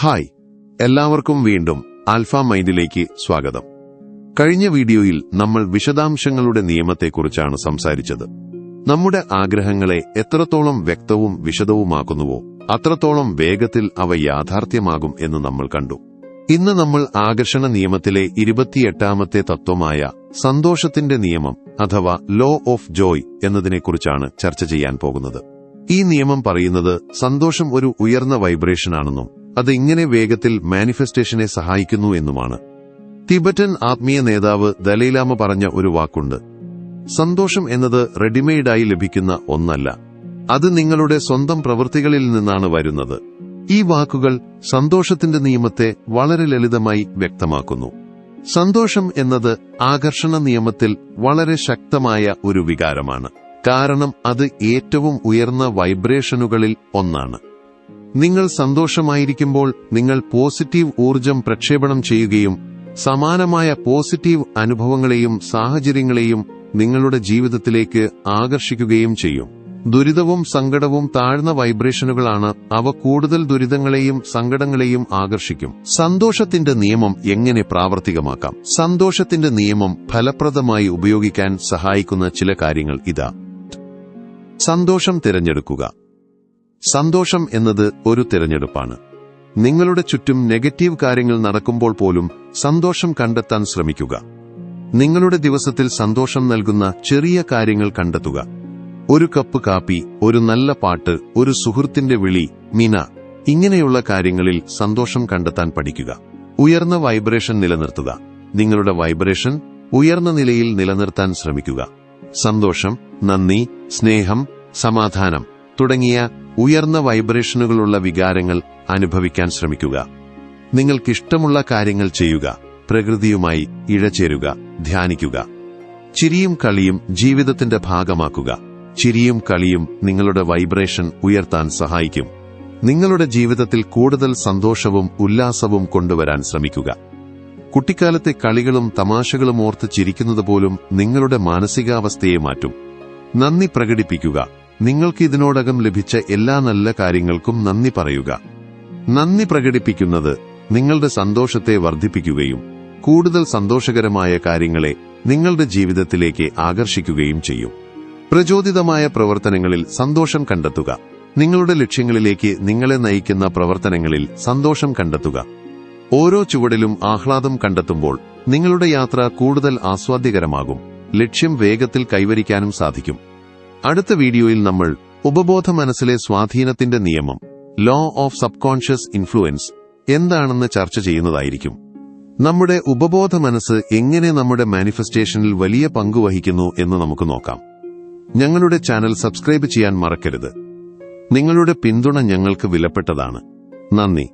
Hi എല്ലാവർക്കും വീണ്ടും alpha മൈൻഡിലേക്ക് സ്വാഗതം. കഴിഞ്ഞ വീഡിയോയിൽ നമ്മൾ വിശദാംശങ്ങളുടെ നിയമത്തെക്കുറിച്ചാണ് സംസാരിച്ചത്. നമ്മുടെ ആഗ്രഹങ്ങളെ എത്രത്തോളം വ്യക്തവും വിശദവുമാക്കുന്നുവോ അത്രത്തോളം വേഗത്തിൽ അവ യാഥാർത്ഥ്യമാകും എന്ന് നമ്മൾ കണ്ടു. ഇന്ന് നമ്മൾ ആകർഷണ നിയമത്തിലെ ഇരുപത്തിയെട്ടാമത്തെ തത്വമായ സന്തോഷത്തിന്റെ നിയമം അഥവാ ലോ ഓഫ് ജോയ് എന്നതിനെക്കുറിച്ചാണ് ചർച്ച ചെയ്യാൻ പോകുന്നത്. ഈ നിയമം പറയുന്നത് സന്തോഷം ഒരു ഉയർന്ന വൈബ്രേഷനാണെന്നും അത് ഇങ്ങനെ വേഗത്തിൽ മാനിഫെസ്റ്റേഷനെ സഹായിക്കുന്നു എന്നുമാണ്. തിബറ്റൻ ആത്മീയ നേതാവ് ദലൈലാമ പറഞ്ഞ ഒരു വാക്കുണ്ട്. സന്തോഷം എന്നത് റെഡിമെയ്ഡായി ലഭിക്കുന്ന ഒന്നല്ല. അത് നിങ്ങളുടെ സ്വന്തം പ്രവൃത്തികളിൽ നിന്നാണ് വരുന്നത്. ഈ വാക്കുകൾ സന്തോഷത്തിന്റെ നിയമത്തെ വളരെ ലളിതമായി വ്യക്തമാക്കുന്നു. സന്തോഷം എന്നത് ആകർഷണ നിയമത്തിൽ വളരെ ശക്തമായ ഒരു വികാരമാണ്. കാരണം അത് ഏറ്റവും ഉയർന്ന വൈബ്രേഷനുകളിൽ ഒന്നാണ്. നിങ്ങൾ സന്തോഷമായിരിക്കുമ്പോൾ നിങ്ങൾ പോസിറ്റീവ് ഊർജം പ്രക്ഷേപണം ചെയ്യുകയും സമാനമായ പോസിറ്റീവ് അനുഭവങ്ങളെയും സാഹചര്യങ്ങളെയും നിങ്ങളുടെ ജീവിതത്തിലേക്ക് ആകർഷിക്കുകയും ചെയ്യും. ദുരിതവും സങ്കടവും താഴ്ന്ന വൈബ്രേഷനുകളാണ് അവ കൂടുതൽ ദുരിതങ്ങളെയും സങ്കടങ്ങളെയും ആകർഷിക്കും. സന്തോഷത്തിന്റെ നിയമം എങ്ങനെ പ്രാവർത്തികമാക്കാം? സന്തോഷത്തിന്റെ നിയമം ഫലപ്രദമായി ഉപയോഗിക്കാൻ സഹായിക്കുന്ന ചില കാര്യങ്ങൾ ഇതാ. സന്തോഷം തിരഞ്ഞെടുക്കുക. സന്തോഷം എന്നത് ഒരു തിരഞ്ഞെടുപ്പാണ്. നിങ്ങളുടെ ചുറ്റും നെഗറ്റീവ് കാര്യങ്ങൾ നടക്കുമ്പോൾ പോലും സന്തോഷം കണ്ടെത്താൻ ശ്രമിക്കുക. നിങ്ങളുടെ ദിവസത്തിൽ സന്തോഷം നൽകുന്ന ചെറിയ കാര്യങ്ങൾ കണ്ടെത്തുക. ഒരു കപ്പ് കാപ്പി ഒരു നല്ല പാട്ട് ഒരു സുഹൃത്തിന്റെ വിളി മിന ഇങ്ങനെയുള്ള കാര്യങ്ങളിൽ സന്തോഷം കണ്ടെത്താൻ പഠിക്കുക. ഉയർന്ന വൈബ്രേഷൻ നിലനിർത്തുക. നിങ്ങളുടെ വൈബ്രേഷൻ ഉയർന്ന നിലയിൽ നിലനിർത്താൻ ശ്രമിക്കുക. സന്തോഷം നന്ദി സ്നേഹം സമാധാനം തുടങ്ങിയ ഉയർന്ന വൈബ്രേഷനുകളുള്ള വികാരങ്ങൾ അനുഭവിക്കാൻ ശ്രമിക്കുക. നിങ്ങൾക്കിഷ്ടമുള്ള കാര്യങ്ങൾ ചെയ്യുക. പ്രകൃതിയുമായി ഇഴചേരുക. ധ്യാനിക്കുക. ചിരിയും കളിയും ജീവിതത്തിന്റെ ഭാഗമാക്കുക. ചിരിയും കളിയും നിങ്ങളുടെ വൈബ്രേഷൻ ഉയർത്താൻ സഹായിക്കും. നിങ്ങളുടെ ജീവിതത്തിൽ കൂടുതൽ സന്തോഷവും ഉല്ലാസവും കൊണ്ടുവരാൻ ശ്രമിക്കുക. കുട്ടിക്കാലത്തെ കളികളും തമാശകളും ഓർത്ത് ചിരിക്കുന്നത് പോലും നിങ്ങളുടെ മാനസികാവസ്ഥയെ മാറ്റും. നന്ദി പ്രകടിപ്പിക്കുക. നിങ്ങൾക്ക് ഇതിനോടകം ലഭിച്ച എല്ലാ നല്ല കാര്യങ്ങൾക്കും നന്ദി പറയുക. നന്ദി പ്രകടിപ്പിക്കുന്നത് നിങ്ങളുടെ സന്തോഷത്തെ വർദ്ധിപ്പിക്കുകയും കൂടുതൽ സന്തോഷകരമായ കാര്യങ്ങളെ നിങ്ങളുടെ ജീവിതത്തിലേക്ക് ആകർഷിക്കുകയും ചെയ്യും. പ്രചോദിതമായ പ്രവർത്തനങ്ങളിൽ സന്തോഷം കണ്ടെത്തുക. നിങ്ങളുടെ ലക്ഷ്യങ്ങളിലേക്ക് നിങ്ങളെ നയിക്കുന്ന പ്രവർത്തനങ്ങളിൽ സന്തോഷം കണ്ടെത്തുക. ഓരോ ചുവടിലും ആഹ്ലാദം കണ്ടെത്തുമ്പോൾ നിങ്ങളുടെ യാത്ര കൂടുതൽ ആസ്വാദ്യകരമാകും. ലക്ഷ്യം വേഗത്തിൽ കൈവരിക്കാനും സാധിക്കും. അടുത്ത വീഡിയോയിൽ നമ്മൾ ഉപബോധ മനസ്സിലെ സ്വാധീനത്തിന്റെ നിയമം law of subconscious influence എന്താണെന്ന് ചർച്ച ചെയ്യുന്നതായിരിക്കും. നമ്മുടെ ഉപബോധ മനസ്സ് എങ്ങനെ നമ്മുടെ മാനിഫെസ്റ്റേഷനിൽ വലിയ പങ്ക് വഹിക്കുന്നു എന്ന് നമുക്ക് നോക്കാം. ഞങ്ങളുടെ ചാനൽ സബ്സ്ക്രൈബ് ചെയ്യാൻ മറക്കരുത്. നിങ്ങളുടെ പിന്തുണ ഞങ്ങൾക്ക് വിലപ്പെട്ടതാണ്. നന്ദി.